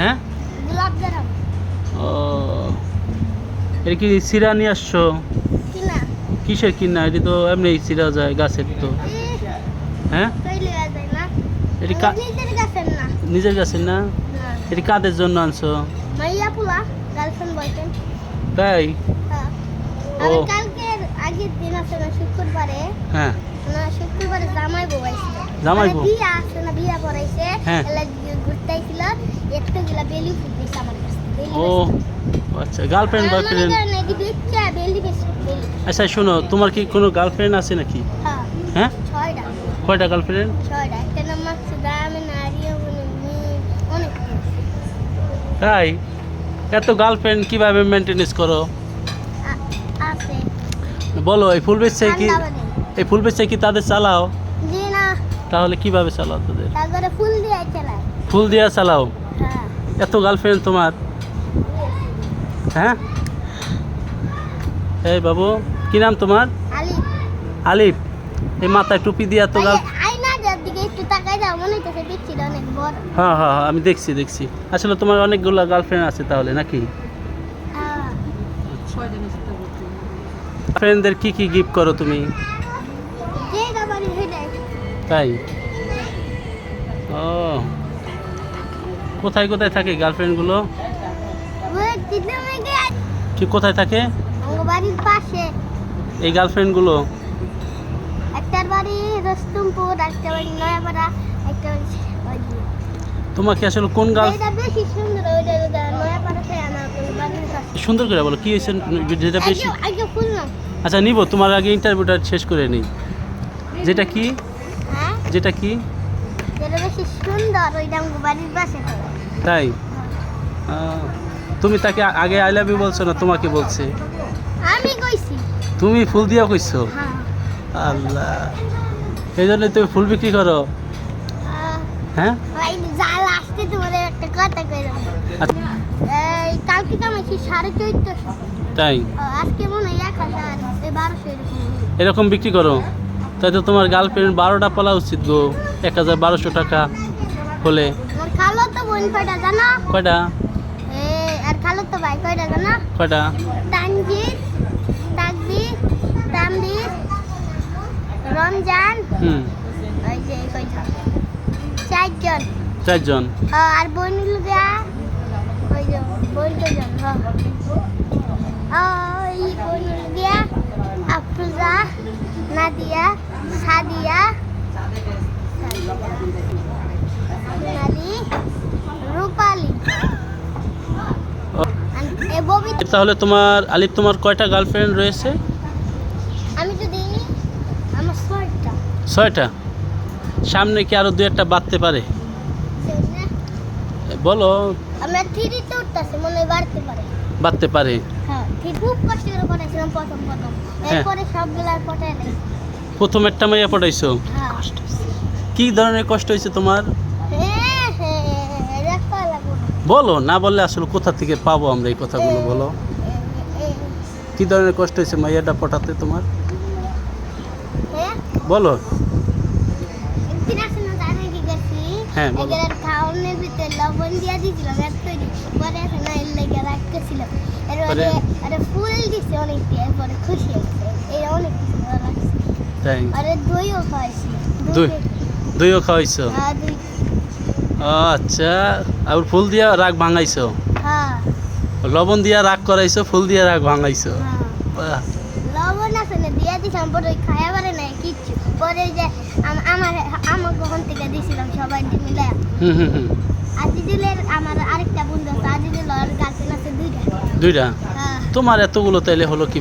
হ্যাঁ? ও এটা কি সিরা নিয়ে আসছো? কিসের কিনা? এটি তো এমনি সিরা যায় গাছের তো। হ্যাঁ? কইলে যায় না। এটি নিজের গাছের না। নিজের গাছের না? না। এটি কাদের জন্য আনছো? তাই? হ্যাঁ। ও। আগের দিন আছে না শুক্রবারে? হ্যাঁ। না শুক্রবারে জামাই বউাইছিল জামাই বউ? বিয়া আছে না বিয়া পড়াইছে। হ্যাঁ। বেলি দিছে আমার কাছে ও আচ্ছা গার্লফ্রেন্ড বয়ফ্রেন্ড আচ্ছা শোনো তোমার কি কোনো গার্লফ্রেন্ড আছে নাকি? হ্যাঁ হ্যাঁ? কয়টা গার্লফ্রেন্ড তাই? এত গার্লফ্রেন্ড কীভাবে মেনটেনেন্স করো? বলো এই ফুল বেচছে কি? এই ফুল বেচছে কি তাদের চালাও? তাহলে কীভাবে চালাও তাদের? ফুল দিয়ে চালায়। ফুল দিয়া চালাও? হ্যাঁ। এত গার্লফ্রেন্ড তোমার? হ্যাঁ? এই বাবু কি নাম তোমার? আলিফ। এই মাথায় টুপি দিয়ে এত বড়। হ্যাঁ হ্যাঁ হ্যাঁ, আমি দেখছি দেখছি। আসলে তোমার অনেকগুলো গার্লফ্রেন্ড আছে তাহলে নাকি? হ্যাঁ। ফ্রেন্ডদের কি কি গিফট করো তুমি? তাই? ও। কোথায় কোথায় থাকে গার্লফ্রেন্ডগুলো? তিনটে কোথায় থাকে? বাড়ির পাশে এই গার্লফ্রেন্ডগুলো? একটার বাড়ি রস্তমপুর একটা বাড়ি নয়াপাড়া একটা বাড়ি তোমাকে আসলে কোন গার্ল বেশি সুন্দর ওইটা নয়াপাড়া থেকে আনা সুন্দর করে বলো কি হয়েছে? যেটা বেশি আচ্ছা নিব তোমার আগে ইন্টারভিউটা শেষ করে নিই। যেটা কি? হ্যাঁ? যেটা কি? যেটা বেশি সুন্দর বাড়ির পাশে তাই? তুমি তাকে আগে আই লাভ ইউ বলছো না তোমাকে বলছে? আমি কইছি। তুমি ফুল দিয়া কইছো? হ্যাঁ। আল্লাহ। এই জন্য তুমি ফুল বিক্রি করো? হ্যাঁ? জাল আসতে তোমাদের একটা কথা আচ্ছা, এই কালকে কামাইছি সাড়ে তাই? আজকে মনে হয় এক হাজার বারোশো এরকম। এরকম বিক্রি করো? তাই তো তোমার গার্লফ্রেন্ড বারোটা পালা উচিত গো এক হাজার বারোশো টাকা হলে। কয়টা আর রমজান হুম। ওই যে কয়টা চারজন। চারজন? ওই যে ওই আফরুজা নাদিয়া সাদিয়া রূপালি। আর তাহলে তোমার আলিফ তোমার কয়টা গার্লফ্রেন্ড রয়েছে? আমি যদি আমার শর্টটা ছয়টা? সামনে কি আরও দু একটা বাড়তে পারে? বলো। আমরা থ্রিতে উঠতেছি মনে বাড়তে পারে। বাড়তে পারে। হ্যাঁ খুব কষ্ট করে পড়াইছিলাম প্রথম প্রথম। হ্যাঁ। সবগুলার পটাই নেই। প্রথম একটা মাইয়া পড়াইছো হ্যাঁ। কি ধরনের কষ্ট হয়েছে তোমার? হ্যাঁ হ্যাঁ। বলো না বললে আসলে কোথা থেকে পাবো আমরা এই কথাগুলো বলো। কি ধরনের কষ্ট হয়েছে মাইয়াটা পটাতে তোমার? হ্যাঁ বলো। হ্যাঁ, লবণ দিয়া পরে না এর লেগে রাখতেছিল এরপরে পরে? ফুল দিছে অনেক দিয়ে এরপরে খুশি হয়েছে। এই অনেক কিছু ভালো লাগছে তাই? আরে দইও খাওয়াইছি দই? দইও খাওয়াইছো? হ্যাঁ আচ্ছা। আর ফুল দিয়া রাগ ভাঙাইছো? হ্যাঁ। লবণ দিয়া রাগ করাইছো ফুল দিয়া রাগ ভাঙাইছো? হ্যাঁ। লবণ আছে না দিয়ে দিছিলাম পরে ওই খায়া পারে না কিচ্ছু। পরে যে আম- আমার আমার কখন থেকে দিছিলাম সবাই মিলে। হুম হুম হুম। আজিজুলের আমার আরেকটা বন্ধু আছে আজিজুল ওর গার্লফ্রেন্ড আছে দুইটা। দুইটা? তোমার এতগুলো তাইলে হলো কি